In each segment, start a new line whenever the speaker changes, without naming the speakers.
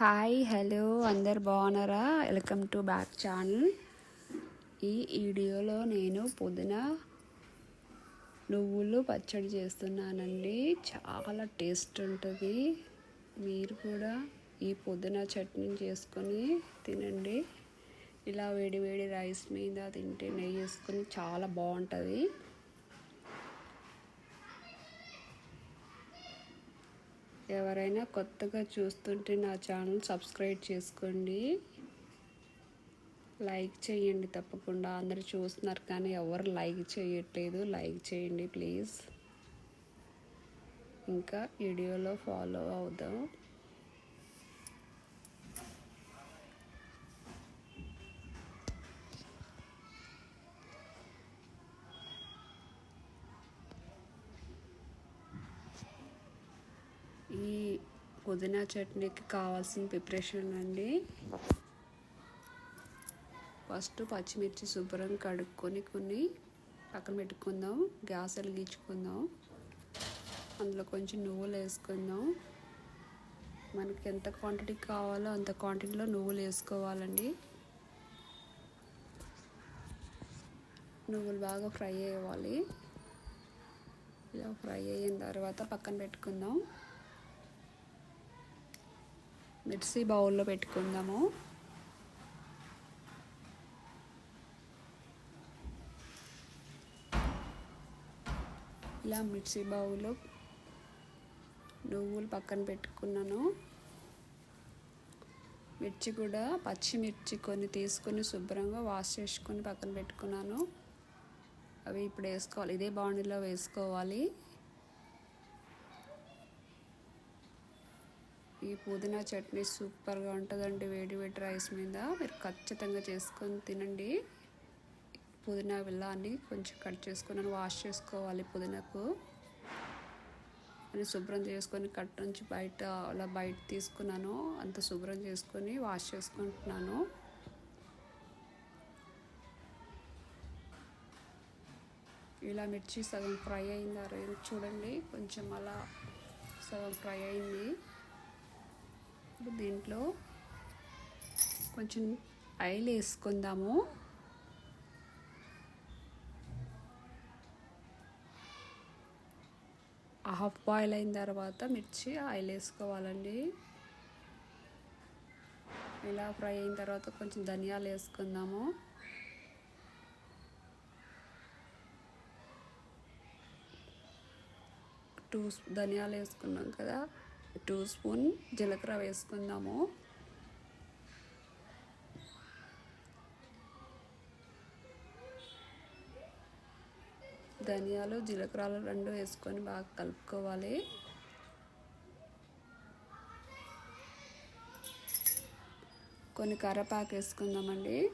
Hi hello అందరు బాగున్నారా? Welcome to back channel ఈ వీడియోలో నేను పుదీన నువ్వులు పచ్చడి చేస్తున్నానండి. చాలా టేస్ట్ ఉంటుంది. మీరు కూడా ఈ పుదీనా చట్నీ చేసుకొని తినండి. ఇలా వేడి వేడి రైస్ మీద తింటే నెయ్యి వేసుకొని చాలా బాగుంటుంది. ఎవరైనా కొత్తగా చూస్తుంటే నా ఛానల్ సబ్స్క్రైబ్ చేసుకోండి. లైక్ చేయండి తప్పకుండా. అందరు చూస్తున్నారు కానీ ఎవరు లైక్ చేయట్లేదు. లైక్ చేయండి ప్లీజ్. ఇంకా వీడియోలో ఫాలో అవుదాం ఈ పుదీనా చట్నీకి కావాల్సిన ప్రిపరేషన్ అండి. ఫస్ట్ పచ్చిమిర్చి శుభ్రం కడుక్కొని కొన్ని పక్కన పెట్టుకుందాం. గ్యాస్ వెలిగించుకుందాం. అందులో కొంచెం నువ్వులు వేసుకుందాం. మనకి ఎంత క్వాంటిటీ కావాలో అంత క్వాంటిటీలో నువ్వులు వేసుకోవాలండి. నువ్వులు బాగా ఫ్రై అవ్వాలి ఇలా ఫ్రై అయిన తర్వాత పక్కన పెట్టుకుందాం. మిక్సీ బౌల్లో పెట్టుకుందాము. ఇలా మిక్సీ బౌల్లో నువ్వులు పక్కన పెట్టుకున్నాను. మిర్చి కూడా పచ్చిమిర్చి కొన్ని తీసుకొని శుభ్రంగా వాష్ చేసుకొని పక్కన పెట్టుకున్నాను. అవి ఇప్పుడు వేసుకోవాలి. ఇదే బాండీలో వేసుకోవాలి. ఈ పుదీనా చట్నీ సూపర్గా ఉంటుందండి. వేడి వేడి రైస్ మీద మీరు ఖచ్చితంగా చేసుకొని తినండి. పుదీనా విల్లాన్ని కొంచెం కట్ చేసుకున్నాను వాష్ చేసుకోవాలి పుదీనాకు. అని శుభ్రం చేసుకొని కట్ నుంచి బయట అలా బయట తీసుకున్నాను. అంత శుభ్రం చేసుకొని వాష్ చేసుకుంటున్నాను. ఇలా మిర్చి సగం ఫ్రై అయింది చూడండి. కొంచెం అలా సగం ఫ్రై అయింది. ఇప్పుడు దీంట్లో కొంచెం ఆయిల్ వేసుకుందాము. హాఫ్ బాయిల్ అయిన తర్వాత మిర్చి ఆయిల్ వేసుకోవాలండి. ఇలా ఫ్రై అయిన తర్వాత కొంచెం ధనియాలు వేసుకుందాము. టూ ధనియాలు వేసుకున్నాం కదా. టూ స్పూన్ జీలకర్ర వేసుకుందాము. ధనియాలు జీలకర్రలు రెండు వేసుకొని బాగా కలుపుకోవాలి. కొన్ని కరపాకు వేసుకుందామండి.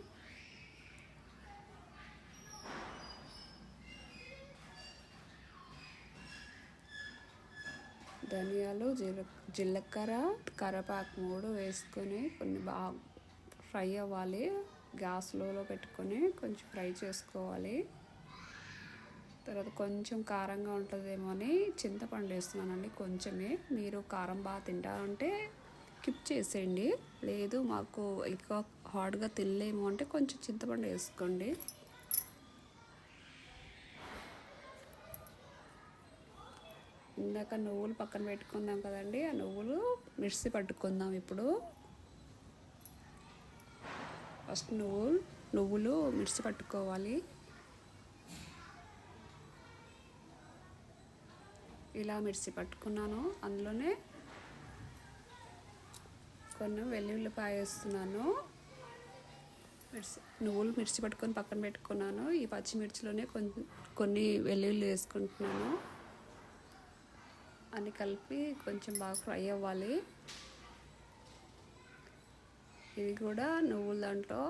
ధనియాలు జీల జీలకర్ర కరపాకు మూడు వేసుకొని కొన్ని బాగా ఫ్రై అవ్వాలి. గ్యాస్లో పెట్టుకొని కొంచెం ఫ్రై చేసుకోవాలి. తర్వాత కొంచెం కారంగా ఉంటుందేమో అని చింతపండు వేస్తున్నానండి కొంచెమే. మీరు కారం బాగా తింటారంటే కిప్ చేసేయండి. లేదు మాకు ఎక్కువ హార్డ్గా తినలేము అంటే కొంచెం చింతపండు వేసుకోండి. ఇందాక నువ్వులు పక్కన పెట్టుకుందాం కదండి. ఆ నువ్వులు మిర్చి పట్టుకుందాం ఇప్పుడు. ఫస్ట్ నువ్వులు నువ్వులు మిర్చి పట్టుకోవాలి. ఇలా మిర్చి పట్టుకున్నాను. అందులోనే కొన్ని వెల్లుల్లిపాయ వేస్తున్నాను. మిర్చి నువ్వులు మిర్చి పట్టుకొని పక్కన పెట్టుకున్నాను. ఈ పచ్చిమిర్చిలోనే కొన్ని కొన్ని వెల్లుల్లి వేసుకుంటున్నాను. అని కలిపి కొంచెం బాగా ఫ్రై అవ్వాలి. ఇది కూడా నువ్వుల దాంట్లో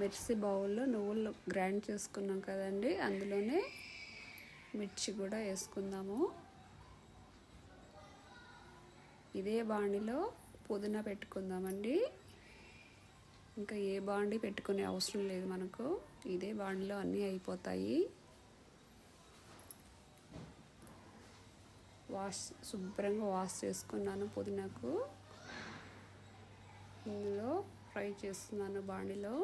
మిర్చి బౌల్లో నువ్వులు గ్రైండ్ చేసుకున్నాం కదండి అందులోనే మిర్చి కూడా వేసుకుందాము. ఇదే బాండిలో పుదీనా పెట్టుకుందామండి. ఇంకా ఏ బాండి పెట్టుకునే అవసరం లేదు మనకు. ఇదే బాండిలో అన్నీ అయిపోతాయి. వాష్ శుభ్రంగా వాష్ చేసుకున్నాను పుదీనాకు. ఇందులో ఫ్రై చేస్తున్నాను బాణీలో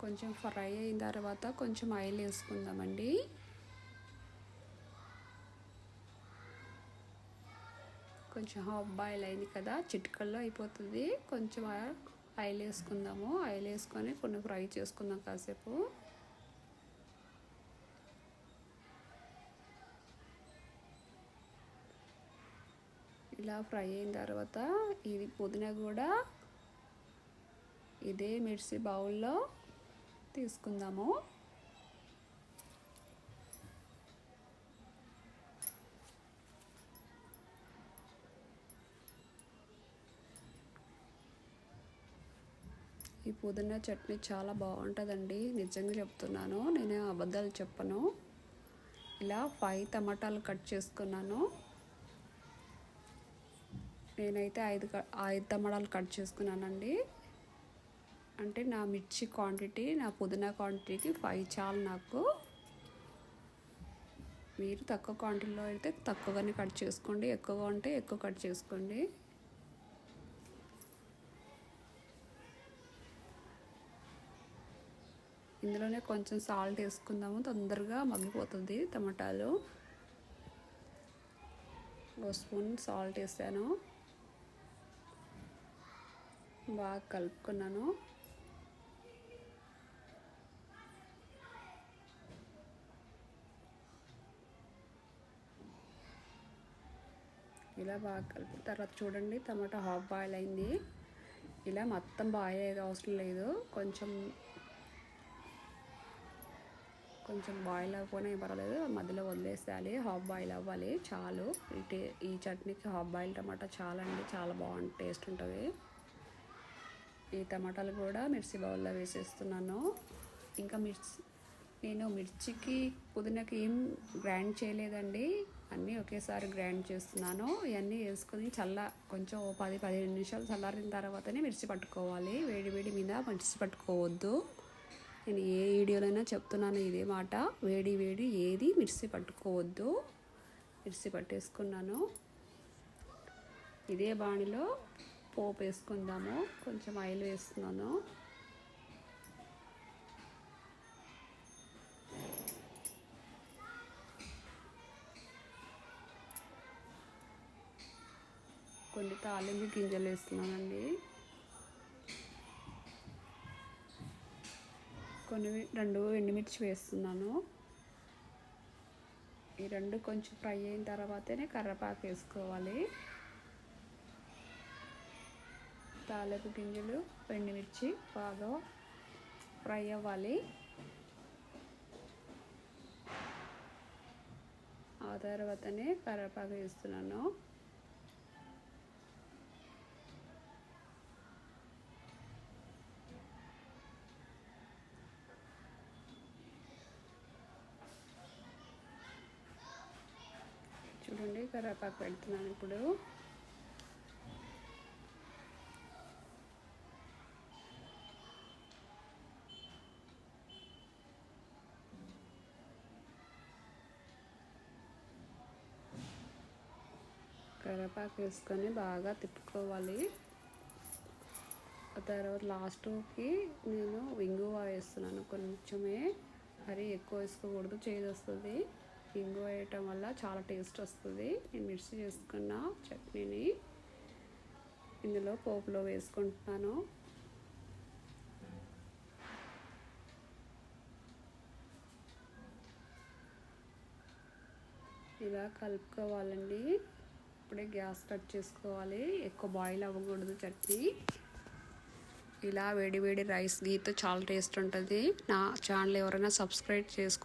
కొంచెం ఫ్రై అయిన తర్వాత కొంచెం ఆయిల్ వేసుకుందామండి. కొంచెం హాఫ్ బాయిల్ అయింది కదా చిటికల్లో అయిపోతుంది. కొంచెం ఆయిల్ వేసుకుందాము. ఆయిల్ వేసుకొని కొన్ని ఫ్రై చేసుకుందాం కాసేపు. ఇలా ఫ్రై అయిన తర్వాత ఇది పుదీనా కూడా ఇదే మిర్చి బౌల్లో తీసుకుందాము. ఈ పుదీనా చట్నీ చాలా బాగుంటుందండి నిజంగా చెప్తున్నాను నేను అబద్ధాలు చెప్పను. ఇలా ఫైవ్ టమాటాలు కట్ చేసుకున్నాను. నేనైతే ఐదు ఐదు టమాటాలు కట్ చేసుకున్నానండి. అంటే నా మిర్చి క్వాంటిటీ నా పుదీనా క్వాంటిటీకి ఫైవ్ చాలు నాకు. మీరు తక్కువ క్వాంటిటీలో అయితే తక్కువగానే కట్ చేసుకోండి. ఎక్కువగా ఉంటే ఎక్కువ కట్ చేసుకోండి. ఇందులోనే కొంచెం సాల్ట్ వేసుకుందాము. తొందరగా మగ్గిపోతుంది టమాటాలు. ఓ స్పూన్ సాల్ట్ వేసాను. బాగా కలుపుకున్నాను. ఇలా బాగా కలిపి తర్వాత చూడండి టమాటా హాఫ్ బాయిల్ అయింది. ఇలా మొత్తం బాయిల్ అయ్యేది అవసరం లేదు. కొంచెం కొంచెం బాయిల్ అవ్వకపోయినా ఏం పర్వాలేదు. మధ్యలో వదిలేసేయాలి. హాఫ్ బాయిల్ అవ్వాలి. చాలు. ఈ టే ఈ చట్నీకి హాఫ్ బాయిల్ టమాటా చాలా అండి చాలా బాగుంటుంది టేస్ట్ ఉంటుంది. ఈ టమాటాలు కూడా మిర్చి బౌల్లో వేసేస్తున్నాను. ఇంకా మిర్చి నేను మిర్చికి పుదీనాకి ఏం గ్రైండ్ చేయలేదండి. అన్నీ ఒకేసారి గ్రైండ్ చేస్తున్నాను. ఇవన్నీ వేసుకొని చల్ల కొంచెం పది పదిహేను నిమిషాలు చల్లారిన తర్వాతనే మిర్చి పట్టుకోవాలి. వేడి వేడి మీద మిర్చి పట్టుకోవద్దు. నేను ఏ వీడియోలైనా చెప్తున్నాను ఇదే మాట. వేడి వేడి ఏది మిర్చి పట్టుకోవద్దు. మిర్చి పట్టేసుకున్నాను. ఇదే బాణిలో పోపు వేసుకుందాము. కొంచెం ఆయిల్ వేస్తున్నాను. కొన్ని తాలింపు గింజలు వేస్తున్నానండి. కొన్ని రెండు ఎండుమిర్చి వేస్తున్నాను. ఈ రెండు కొంచెం ఫ్రై అయిన తర్వాతనే కర్రపాకు వేసుకోవాలి. తాలింపు గింజలు ఎండుమిర్చి బాగా ఫ్రై అవ్వాలి. ఆ తర్వాతనే కరివేపాకు వేస్తున్నాను. చూడండి కరివేపాకు పెడుతున్నాను ఇప్పుడు. కరివేపాకు వేసుకొని బాగా తిప్పుకోవాలి. తర్వాత లాస్ట్కి నేను ఇంగువ వేస్తున్నాను. కొంచెమే మరీ ఎక్కువ వేసుకోకూడదు చేదు వస్తుంది. ఇంగు వేయటం వల్ల చాలా టేస్ట్ వస్తుంది. నేను మిర్చి చేసుకున్న చట్నీని ఇందులో పోపులో వేసుకుంటున్నాను. ఇలా కలుపుకోవాలండి. అప్పుడే గ్యాస్ కట్ చేసుకోవాలి. ఎక్కువ బాయిల్ అవ్వకూడదు చట్నీ. ఇలా వేడి వేడి రైస్ గీతో చాలా టేస్ట్ ఉంటుంది. నా ఛానల్ ఎవరైనా సబ్స్క్రైబ్ చేసుకో